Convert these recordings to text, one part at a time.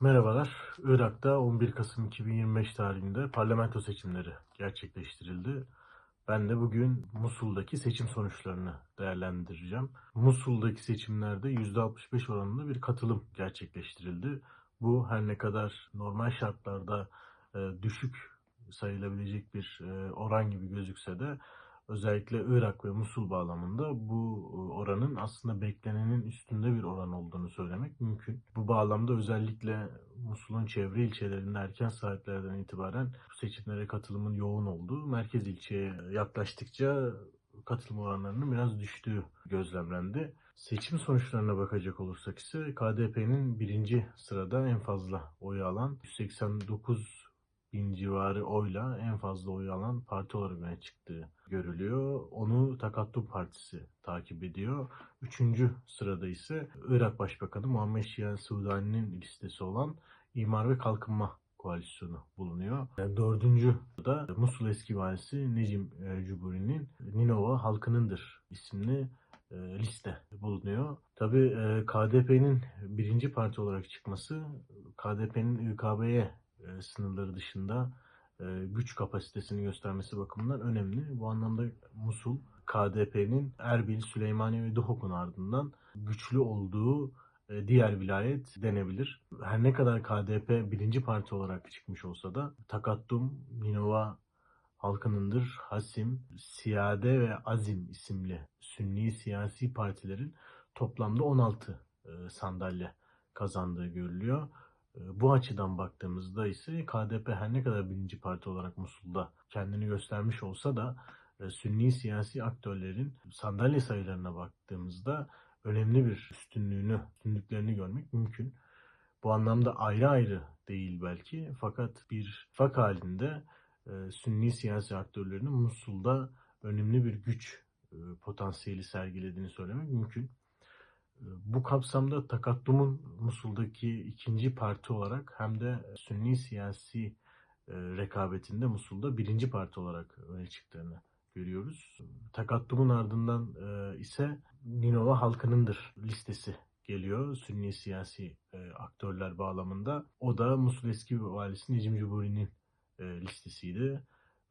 Merhabalar. Irak'ta 11 Kasım 2025 tarihinde parlamento seçimleri gerçekleştirildi. Ben de bugün Musul'daki seçim sonuçlarını değerlendireceğim. Musul'daki seçimlerde %65 oranında bir katılım gerçekleştirildi. Bu her ne kadar normal şartlarda e, düşük sayılabilecek bir e, oran gibi gözükse de özellikle Irak ve Musul bağlamında bu e, oranın aslında beklenenin üstünde bir oran olduğunu söylemek mümkün. Bu bağlamda özellikle Musul'un çevre ilçelerinde erken saatlerden itibaren seçimlere katılımın yoğun olduğu, merkez ilçeye yaklaştıkça katılım oranlarının biraz düştüğü gözlemlendi. Seçim sonuçlarına bakacak olursak ise KDP'nin birinci sırada en fazla oy alan 189 bin civarı oyla en fazla oy alan parti olarak öne çıktığı görülüyor. Onu Takattüm Partisi takip ediyor. Üçüncü sırada ise Irak Başbakanı Muhammed Şiyan Sudani'nin listesi olan İmar ve Kalkınma Koalisyonu bulunuyor. Dördüncü da Musul eski valisi Necim e, Cuburi'nin Ninova Halkınındır isimli e, liste bulunuyor. Tabi KDP'nin birinci parti olarak çıkması KDP'nin ÜKB'ye e, sınırları dışında e, güç kapasitesini göstermesi bakımından önemli. Bu anlamda Musul KDP'nin Erbil, Süleymaniye ve Duhok'un ardından güçlü olduğu e, diğer vilayet denebilir. Her ne kadar KDP birinci parti olarak çıkmış olsa da Takattüm, Ninova halkınındır, Hasim, Siyade ve Azim isimli Sünni siyasi partilerin toplamda 16 sandalye kazandığı görülüyor. Bu açıdan baktığımızda ise KDP her ne kadar birinci parti olarak Musul'da kendini göstermiş olsa da e, Sünni siyasi aktörlerin sandalye sayılarına baktığımızda önemli bir üstünlüğünü, üstünlüklerini görmek mümkün. Bu anlamda ayrı ayrı değil belki fakat bir fak halinde e, Sünni siyasi aktörlerinin Musul'da önemli bir güç e, potansiyeli sergilediğini söylemek mümkün. Bu kapsamda Takaddum'un Musul'daki ikinci parti olarak hem de Sünni siyasi e, rekabetinde Musul'da birinci parti olarak öne çıktığını görüyoruz. Takaddum'un ardından e, ise Ninova halkınındır listesi geliyor Sünni siyasi e, aktörler bağlamında. O da Musul eski valisi Necim Cuburi'nin listesiydi.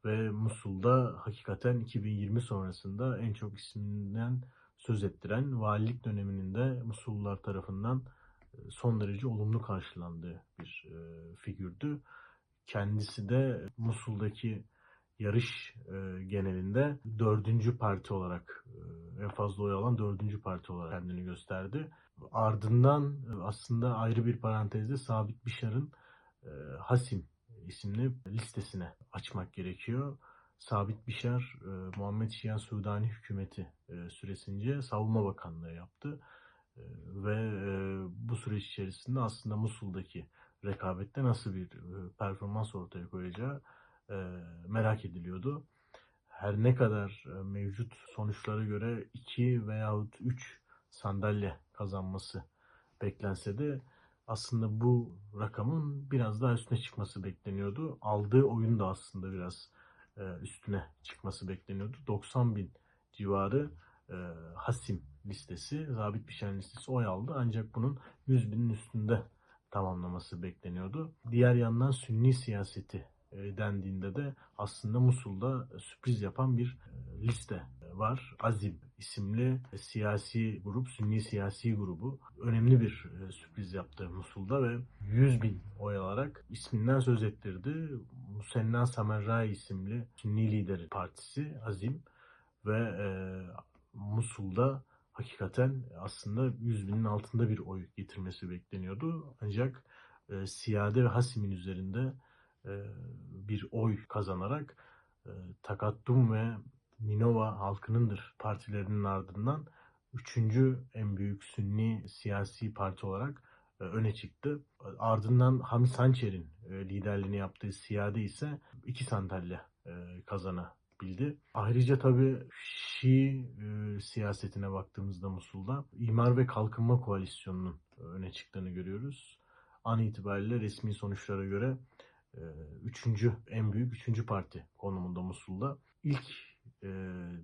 Ve Musul'da hakikaten 2020 sonrasında en çok isminden söz ettiren valilik döneminin de Musullular tarafından e, son derece olumlu karşılandığı bir e, figürdü. Kendisi de Musul'daki yarış e, genelinde dördüncü parti olarak en fazla oy alan dördüncü parti olarak kendini gösterdi. Ardından aslında ayrı bir parantezde Sabit Bişar'ın Hasim isimli listesine açmak gerekiyor. Sabit Bişar, e, Muhammed Şiyan Sudani hükümeti e, süresince savunma bakanlığı yaptı. E, ve e, bu süreç içerisinde aslında Musul'daki rekabette nasıl bir performans ortaya koyacağı merak ediliyordu. Her ne kadar mevcut sonuçlara göre 2 veyahut 3 sandalye kazanması beklense de aslında bu rakamın biraz daha üstüne çıkması bekleniyordu. Aldığı oyun da aslında biraz üstüne çıkması bekleniyordu. 90 bin civarı e, Hasim listesi, Zabit Bişen listesi oy aldı. Ancak bunun 100 binin üstünde tamamlaması bekleniyordu. Diğer yandan Sünni siyaseti e, dendiğinde de aslında Musul'da sürpriz yapan bir liste var. Azim isimli siyasi grup, Sünni siyasi grubu önemli bir sürpriz yaptı Musul'da ve 100 bin oy alarak isminden söz ettirdi. Musenna Samerrai isimli Sünni lideri partisi Azim ve e, Musul'da hakikaten aslında 100 binin altında bir oy getirmesi bekleniyordu. Ancak e, Siyade ve Hasim'in üzerinde e, bir oy kazanarak e, Takaddum ve Ninova halkınındır partilerinin ardından üçüncü en büyük Sünni siyasi parti olarak öne çıktı. Ardından Hamis Hançer'in e, liderliğini yaptığı Siyade ise iki sandalye e, kazanabildi. Ayrıca tabii Şii siyasetine baktığımızda Musul'da imar ve kalkınma koalisyonunun öne çıktığını görüyoruz. An itibariyle resmi sonuçlara göre üçüncü en büyük üçüncü parti konumunda Musul'da. İlk e,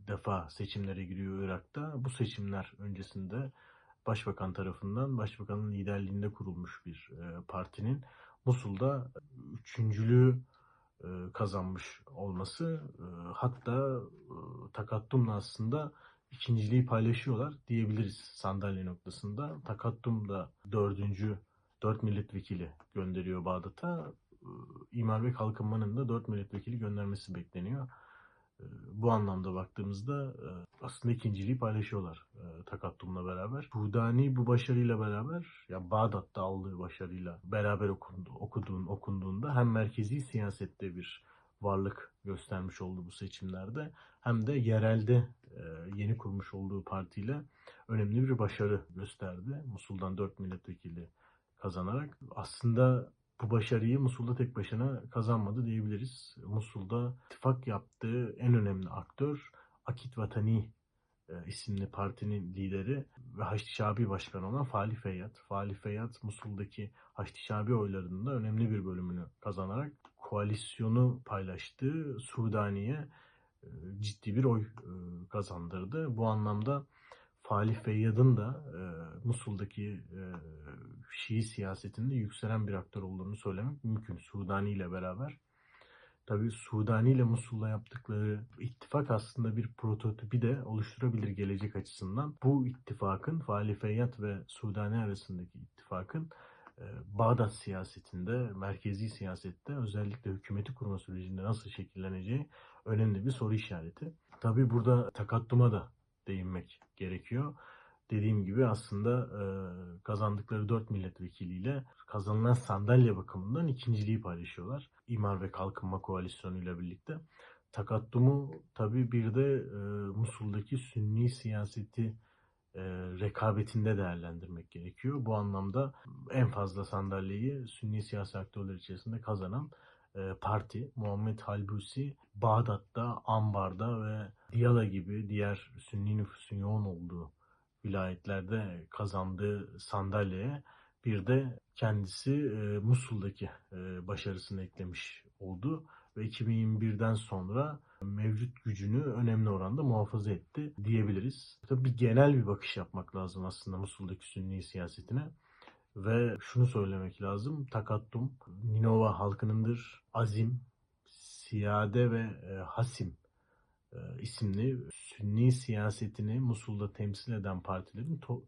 defa seçimlere giriyor Irak'ta. Bu seçimler öncesinde başbakan tarafından, başbakanın liderliğinde kurulmuş bir e, partinin Musul'da üçüncülüğü e, kazanmış olması e, hatta e, Takattum'la aslında ikinciliği paylaşıyorlar diyebiliriz sandalye noktasında. Takattum da dördüncü, dört milletvekili gönderiyor Bağdat'a. E, İmar ve Kalkınma'nın da dört milletvekili göndermesi bekleniyor. E, Bu anlamda baktığımızda e, aslında ikinciliği paylaşıyorlar Takattum'la beraber. Sudani bu başarıyla beraber, ya Bağdat'ta aldığı başarıyla beraber okundu, okuduğun, okunduğunda hem merkezi siyasette bir varlık göstermiş oldu bu seçimlerde hem de yerelde e, yeni kurmuş olduğu partiyle önemli bir başarı gösterdi. Musul'dan 4 milletvekili kazanarak. Aslında bu başarıyı Musul'da tek başına kazanmadı diyebiliriz. Musul'da ittifak yaptığı en önemli aktör Akit Vatani isimli partinin lideri ve Haçlı Şabi Başkanı olan Falih Feyyat. Falih Feyyat Musul'daki Haçlı Şabi oylarının da önemli bir bölümünü kazanarak koalisyonu paylaştığı Sudani'ye e, ciddi bir oy e, kazandırdı. Bu anlamda Falih Feyyad'ın da e, Musul'daki e, Şii siyasetinde yükselen bir aktör olduğunu söylemek mümkün. Sudani ile beraber. Tabii Sudani ile Musul'la yaptıkları ittifak aslında bir prototipi de oluşturabilir gelecek açısından. Bu ittifakın Falih Feyyad ve Sudani arasındaki ittifakın e, Bağdat siyasetinde, merkezi siyasette özellikle hükümeti kurma sürecinde nasıl şekilleneceği önemli bir soru işareti. Tabii burada takattuma da değinmek gerekiyor. Dediğim gibi aslında e, kazandıkları 4 milletvekiliyle kazanılan sandalye bakımından ikinciliği paylaşıyorlar. İmar ve Kalkınma Koalisyonu ile birlikte. Takattumu tabii bir de e, Musul'daki Sünni siyaseti e, rekabetinde değerlendirmek gerekiyor. Bu anlamda en fazla sandalyeyi Sünni siyasi aktörler içerisinde kazanan e, parti Muhammed Halbusi Bağdat'ta, Ambar'da ve Diyala gibi diğer Sünni nüfusun yoğun olduğu vilayetlerde kazandığı sandalyeye bir de kendisi e, Musul'daki e, başarısını eklemiş oldu ve 2021'den sonra mevcut gücünü önemli oranda muhafaza etti diyebiliriz. Tabii bir genel bir bakış yapmak lazım aslında Musul'daki Sünni siyasetine. Ve şunu söylemek lazım. Takattum, Ninova halkınındır. Azim, Siyade ve e, Hasim e, isimli Sünni siyasetini Musul'da temsil eden partilerin to-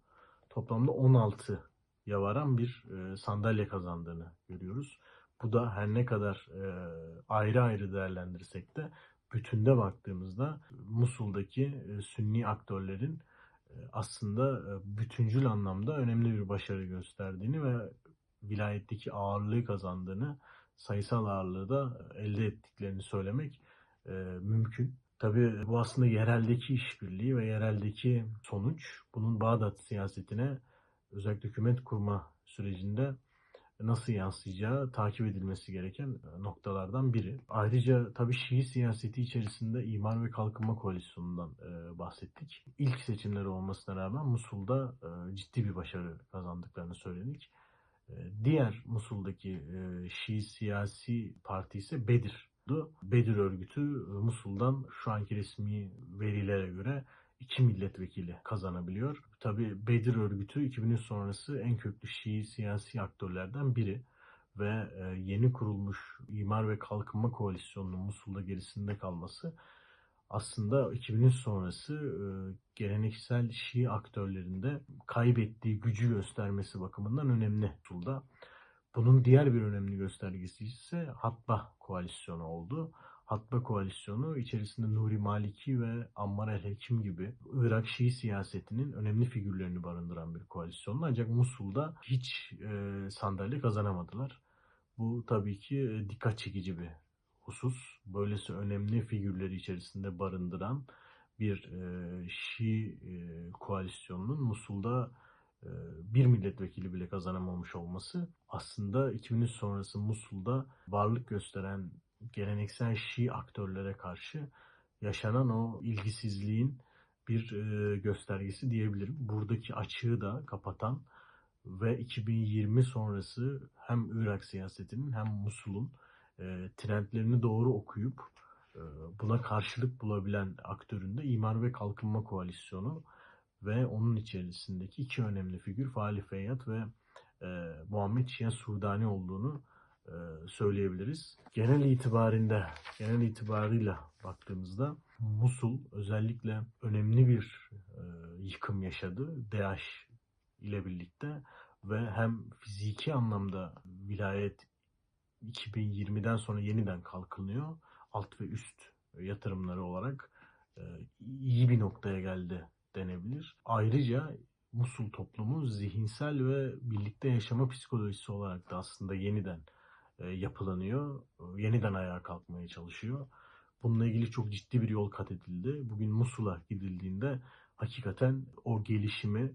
toplamda 16 ya varan bir e, sandalye kazandığını görüyoruz. Bu da her ne kadar e, ayrı ayrı değerlendirsek de bütünde baktığımızda Musul'daki e, Sünni aktörlerin e, aslında e, bütüncül anlamda önemli bir başarı gösterdiğini ve vilayetteki ağırlığı kazandığını, sayısal ağırlığı da elde ettiklerini söylemek e, mümkün. Tabii bu aslında yereldeki işbirliği ve yereldeki sonuç bunun Bağdat siyasetine özellikle hükümet kurma sürecinde nasıl yansıyacağı takip edilmesi gereken noktalardan biri. Ayrıca tabii Şii siyaseti içerisinde İmar ve Kalkınma Koalisyonu'ndan e, bahsettik. İlk seçimleri olmasına rağmen Musul'da e, ciddi bir başarı kazandıklarını söyledik. E, diğer Musul'daki e, Şii siyasi parti ise Bedir. Bedir örgütü e, Musul'dan şu anki resmi verilere göre iki milletvekili kazanabiliyor. Tabi Bedir örgütü 2003 sonrası en köklü Şii siyasi aktörlerden biri ve e, yeni kurulmuş İmar ve Kalkınma Koalisyonu'nun Musul'da gerisinde kalması aslında 2003 sonrası e, geleneksel Şii aktörlerinde kaybettiği gücü göstermesi bakımından önemli Musul'da. Bunun diğer bir önemli göstergesi ise Hatba koalisyonu oldu. Hatba koalisyonu içerisinde Nuri Maliki ve Ammar el-Hekim gibi Irak Şii siyasetinin önemli figürlerini barındıran bir koalisyon. Ancak Musul'da hiç e, sandalye kazanamadılar. Bu tabii ki e, dikkat çekici bir husus. Böylesi önemli figürleri içerisinde barındıran bir e, Şii e, koalisyonunun Musul'da e, bir milletvekili bile kazanamamış olması aslında 2003 sonrası Musul'da varlık gösteren geleneksel Şii aktörlere karşı yaşanan o ilgisizliğin bir e, göstergesi diyebilirim. Buradaki açığı da kapatan ve 2020 sonrası hem Irak siyasetinin hem Musul'un e, trendlerini doğru okuyup e, buna karşılık bulabilen aktörün de İmar ve Kalkınma Koalisyonu ve onun içerisindeki iki önemli figür Fahri Feyyat ve Muhammed Şia Sudani olduğunu söyleyebiliriz. Genel itibarinde, genel itibarıyla baktığımızda Musul özellikle önemli bir e, yıkım yaşadı DAEŞ ile birlikte ve hem fiziki anlamda vilayet 2020'den sonra yeniden kalkınıyor. Alt ve üst yatırımları olarak e, iyi bir noktaya geldi denebilir. Ayrıca Musul toplumu zihinsel ve birlikte yaşama psikolojisi olarak da aslında yeniden e, yapılanıyor. E, Yeniden ayağa kalkmaya çalışıyor. Bununla ilgili çok ciddi bir yol kat edildi. Bugün Musul'a gidildiğinde hakikaten o gelişimi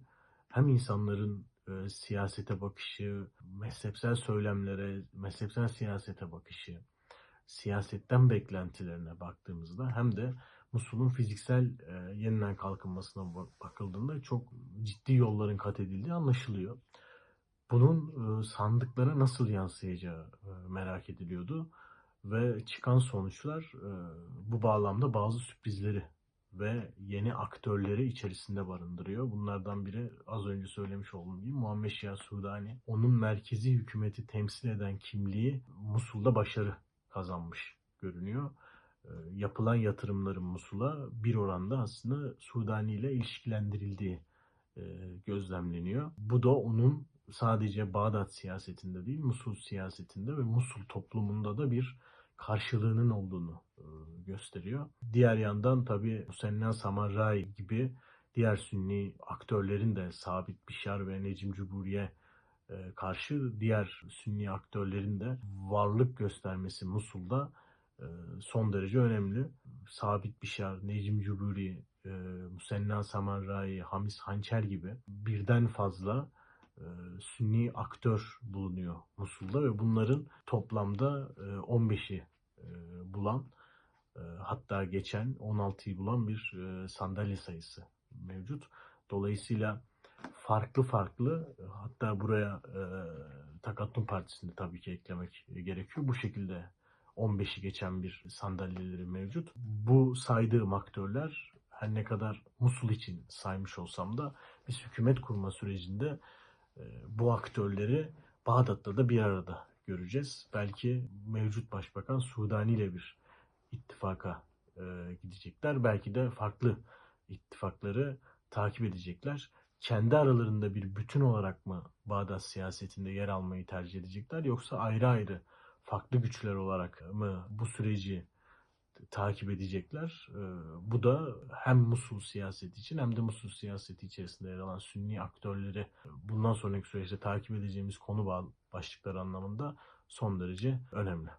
hem insanların e, siyasete bakışı, mezhepsel söylemlere, mezhepsel siyasete bakışı, siyasetten beklentilerine baktığımızda hem de Musul'un fiziksel e, yeniden kalkınmasına bak- bakıldığında çok ciddi yolların kat edildiği anlaşılıyor. Bunun e, sandıklara nasıl yansıyacağı e, merak ediliyordu ve çıkan sonuçlar e, bu bağlamda bazı sürprizleri ve yeni aktörleri içerisinde barındırıyor. Bunlardan biri az önce söylemiş olduğum gibi Muhammed Şia Sudani. Onun merkezi hükümeti temsil eden kimliği Musul'da başarı kazanmış görünüyor. Yapılan yatırımların Musul'a bir oranda aslında Sudani ile ilişkilendirildiği gözlemleniyor. Bu da onun sadece Bağdat siyasetinde değil, Musul siyasetinde ve Musul toplumunda da bir karşılığının olduğunu e, gösteriyor. Diğer yandan tabii Musenna Samarray gibi diğer Sünni aktörlerin de Sabit Bişar ve Necim Cuburi'ye e, karşı diğer Sünni aktörlerin de varlık göstermesi Musul'da e, son derece önemli. Sabit Bişar, Necim Cuburi, Musenna Samarray, Hamis Hançer gibi birden fazla Sünni aktör bulunuyor Musul'da ve bunların toplamda e, 15'i e, bulan e, hatta geçen 16'yı bulan bir e, sandalye sayısı mevcut. Dolayısıyla farklı farklı e, hatta buraya e, Takattüm Partisi'ni tabii ki eklemek gerekiyor. Bu şekilde 15'i geçen bir sandalyeleri mevcut. Bu saydığım aktörler her ne kadar Musul için saymış olsam da biz hükümet kurma sürecinde e, bu aktörleri Bağdat'ta da bir arada göreceğiz. Belki mevcut başbakan Sudani ile bir ittifaka e, gidecekler. Belki de farklı ittifakları takip edecekler. Kendi aralarında bir bütün olarak mı Bağdat siyasetinde yer almayı tercih edecekler yoksa ayrı ayrı farklı güçler olarak mı bu süreci takip edecekler. Ee, Bu da hem Musul siyaseti için hem de Musul siyaseti içerisinde yer alan Sünni aktörleri bundan sonraki süreçte takip edeceğimiz konu başlıkları anlamında son derece önemli.